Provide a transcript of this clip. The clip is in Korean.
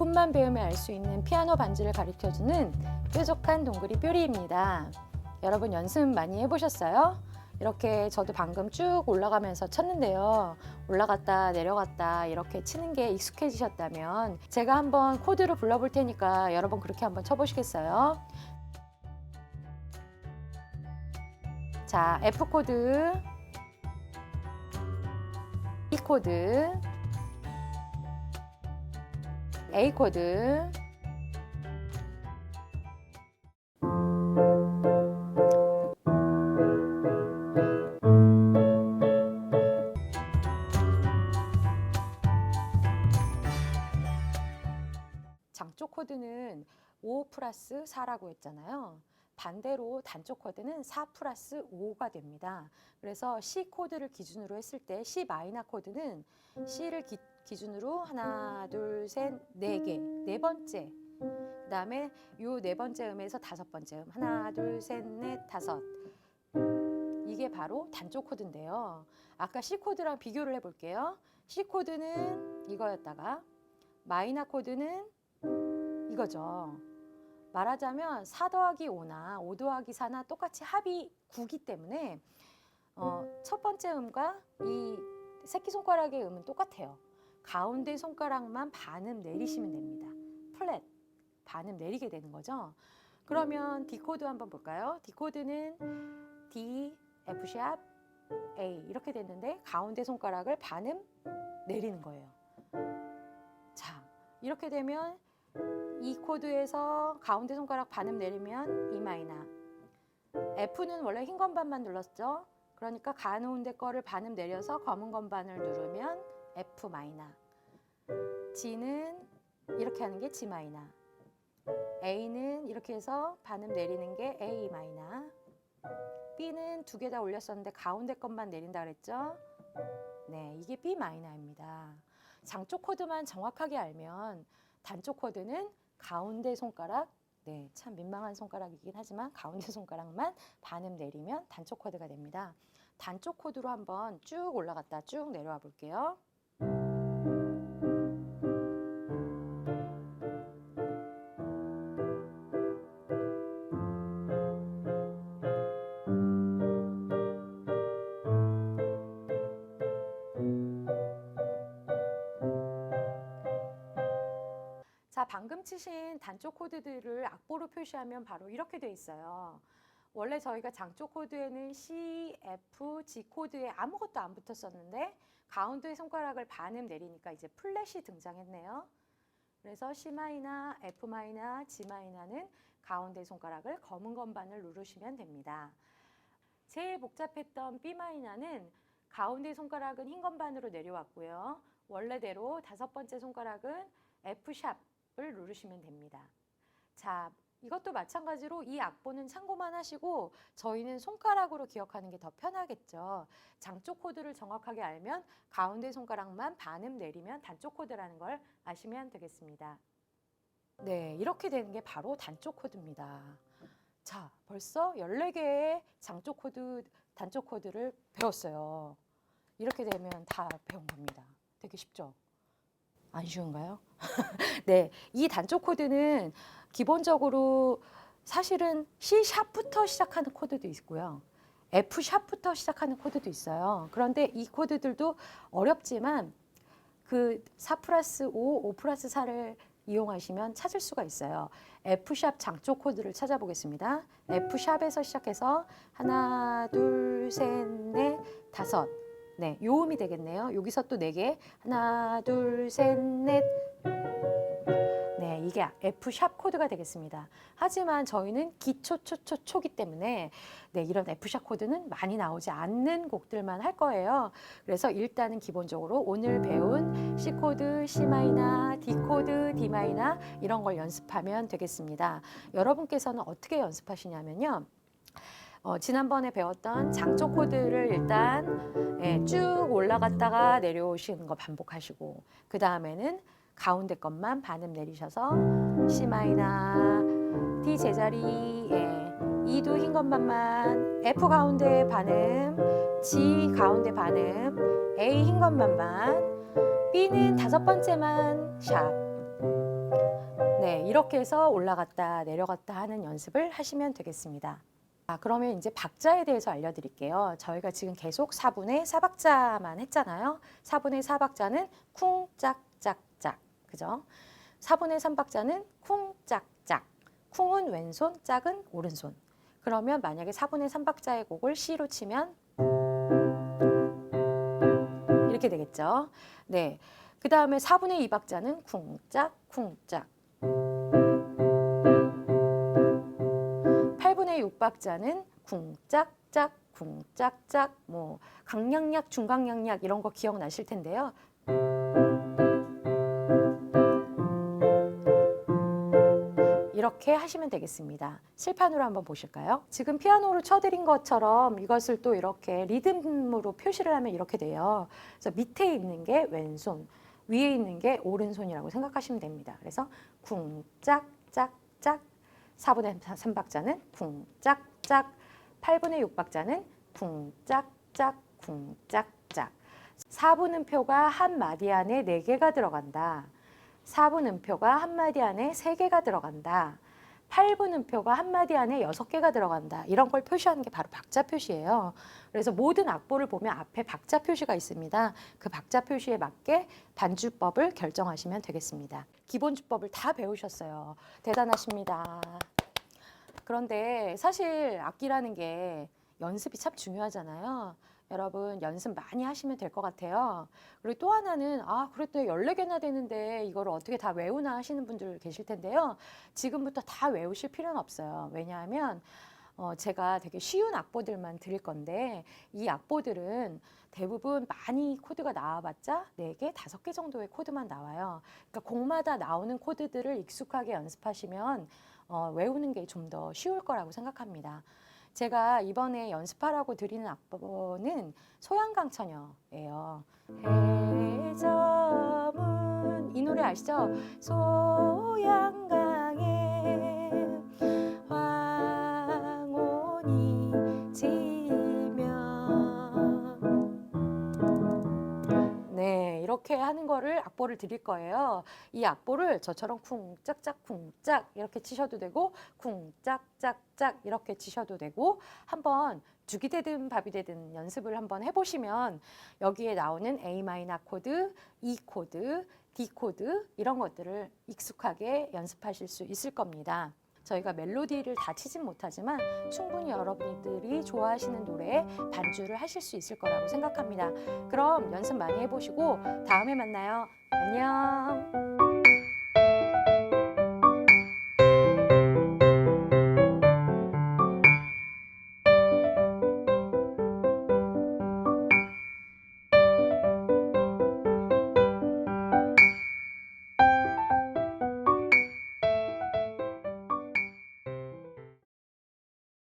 여러분만 배우면 알 수 있는 피아노 반주를 가르쳐주는 뾰족한 동그리 뾰리입니다. 여러분 연습 많이 해보셨어요? 이렇게 저도 방금 쭉 올라가면서 쳤는데요. 올라갔다 내려갔다 이렇게 치는 게 익숙해지셨다면 제가 한번 코드로 불러볼 테니까 여러분 그렇게 한번 쳐보시겠어요? 자, F 코드, E 코드, A 코드, 장쪽 코드는 5 플러스 4라고 했잖아요. 반대로 단쪽 코드는 4 플러스 5가 됩니다. 그래서 C 코드를 기준으로 했을 때 C 마이너 코드는 C를 기, 기준으로 하나, 둘, 셋, 네 개, 네 번째. 그 다음에 요 네 번째 음에서 다섯 번째 음 하나, 둘, 셋, 넷, 다섯. 이게 바로 단쪽 코드인데요. 아까 C 코드랑 비교를 해볼게요. C 코드는 이거였다가 마이너 코드는 이거죠. 말하자면 4 더하기 5나 5 더하기 4나 똑같이 합이 9기 때문에 어, 첫 번째 음과 이 새끼손가락의 음은 똑같아요. 가운데 손가락만 반음 내리시면 됩니다. 플랫 반음 내리게 되는 거죠. 그러면 D 코드 한번 볼까요? D 코드는 D, F 샵, A 이렇게 됐는데 가운데 손가락을 반음 내리는 거예요. 자, 이렇게 되면 이 코드에서 가운데 손가락 반음 내리면 E 마이너. F는 원래 흰 건반만 눌렀죠. 그러니까 가운데 거를 반음 내려서 검은 건반을 누르면 F 마이너. G는 이렇게 하는 게 G 마이너. A는 이렇게 해서 반음 내리는 게 A 마이너. B는 두 개 다 올렸었는데 가운데 것만 내린다 그랬죠. 네, 이게 B 마이너입니다. 장쪽 코드만 정확하게 알면 단쪽 코드는 가운데 손가락, 네, 참 민망한 손가락이긴 하지만 가운데 손가락만 반음 내리면 단쪽 코드가 됩니다. 단쪽 코드로 한번 쭉 올라갔다 쭉 내려와 볼게요. 방금 치신 단쪽 코드들을 악보로 표시하면 바로 이렇게 돼 있어요. 원래 저희가 장쪽 코드에는 C, F, G 코드에 아무것도 안 붙었었는데 가운데 손가락을 반음 내리니까 이제 플랫이 등장했네요. 그래서 C 마이너, F 마이너, G 마이너는 가운데 손가락을 검은 건반을 누르시면 됩니다. 제일 복잡했던 B 마이너는 가운데 손가락은 흰 건반으로 내려왔고요. 원래대로 다섯 번째 손가락은 F 샵 을 누르시면 됩니다. 자, 이것도 마찬가지로 이 악보는 참고만 하시고 저희는 손가락으로 기억하는 게 더 편하겠죠. 장쪽 코드를 정확하게 알면 가운데 손가락만 반음 내리면 단쪽 코드라는 걸 아시면 되겠습니다. 네, 이렇게 되는 게 바로 단쪽 코드입니다. 자, 벌써 14개의 장쪽 코드, 단쪽 코드를 배웠어요. 이렇게 되면 다 배운 겁니다. 되게 쉽죠? 안 쉬운가요? 네, 이 단쪽 코드는 기본적으로 사실은 C 샵부터 시작하는 코드도 있고요. F 샵부터 시작하는 코드도 있어요. 그런데 이 코드들도 어렵지만 그4 플러스 5, 5 플러스 4를 이용하시면 찾을 수가 있어요. F 샵 장쪽 코드를 찾아보겠습니다. F 샵에서 시작해서 하나, 둘, 셋, 넷, 다섯. 네, 요음이 되겠네요. 여기서 또 네 개. 하나, 둘, 셋, 넷. 네, 이게 F 샵 코드가 되겠습니다. 하지만 저희는 기초 초 초 초기 때문에 네, 이런 F 샵 코드는 많이 나오지 않는 곡들만 할 거예요. 그래서 일단은 기본적으로 오늘 배운 C 코드, C 마이너, D 코드, D 마이너 이런 걸 연습하면 되겠습니다. 여러분께서는 어떻게 연습하시냐면요. 어, 지난번에 배웠던 장쪽 코드를 일단 예, 쭉 올라갔다가 내려오시는 거 반복하시고 그 다음에는 가운데 것만 반음 내리셔서 C 마이너, D 제자리, 예, E도 흰 것만만, F 가운데 반음, G 가운데 반음, A 흰 것만만, B는 다섯 번째만 샵. 네, 이렇게 해서 올라갔다 내려갔다 하는 연습을 하시면 되겠습니다. 아, 그러면 이제 박자에 대해서 알려드릴게요. 저희가 지금 계속 4분의 4박자만 했잖아요. 4분의 4박자는 쿵, 짝, 짝, 짝. 그죠? 4분의 3박자는 쿵, 짝, 짝. 쿵은 왼손, 짝은 오른손. 그러면 만약에 4분의 3박자의 곡을 C로 치면 이렇게 되겠죠. 네. 그 다음에 4분의 2박자는 쿵짝, 쿵짝. 8분의 6박자는 쿵짝짝, 쿵짝짝, 뭐, 강약약, 중강약약 이런 거 기억나실 텐데요. 이렇게 하시면 되겠습니다. 실판으로 한번 보실까요? 지금 피아노로 쳐드린 것처럼 이것을 또 이렇게 리듬으로 표시를 하면 이렇게 돼요. 그래서 밑에 있는 게 왼손, 위에 있는 게 오른손이라고 생각하시면 됩니다. 그래서 쿵짝짝 짝 4분의 3박자는 쿵짝짝 8분의 6박자는 쿵짝짝 쿵짝짝 4분음표가 한 마디 안에 4개가 들어간다. 4분음표가 한 마디 안에 3개가 들어간다. 8분음표가 한 마디 안에 6개가 들어간다. 이런 걸 표시하는 게 바로 박자 표시예요. 그래서 모든 악보를 보면 앞에 박자 표시가 있습니다. 그 박자 표시에 맞게 반주법을 결정하시면 되겠습니다. 기본 주법을 다 배우셨어요. 대단하십니다. 그런데 사실 악기라는 게 연습이 참 중요하잖아요. 여러분 연습 많이 하시면 될 것 같아요. 그리고 또 하나는 아 그래도 14개나 되는데 이거를 어떻게 다 외우나 하시는 분들 계실 텐데요. 지금부터 다 외우실 필요는 없어요. 왜냐하면 어, 제가 되게 쉬운 악보들만 드릴 건데 이 악보들은 대부분 많이 코드가 나와봤자 4개, 5개 정도의 코드만 나와요. 그러니까 곡마다 나오는 코드들을 익숙하게 연습하시면 어, 외우는 게 좀 더 쉬울 거라고 생각합니다. 제가 이번에 연습하라고 드리는 악보는 소양강처녀예요. 해점은 이 노래 아시죠? 소 드릴 거예요. 이 악보를 저처럼 쿵짝짝 쿵짝 이렇게 치셔도 되고 쿵짝짝짝 이렇게 치셔도 되고 한번 죽이 되든 밥이 되든 연습을 한번 해보시면 여기에 나오는 A 마이너 코드, E 코드, D 코드 이런 것들을 익숙하게 연습하실 수 있을 겁니다. 저희가 멜로디를 다 치진 못하지만 충분히 여러분들이 좋아하시는 노래에 반주를 하실 수 있을 거라고 생각합니다. 그럼 연습 많이 해보시고 다음에 만나요. 안녕.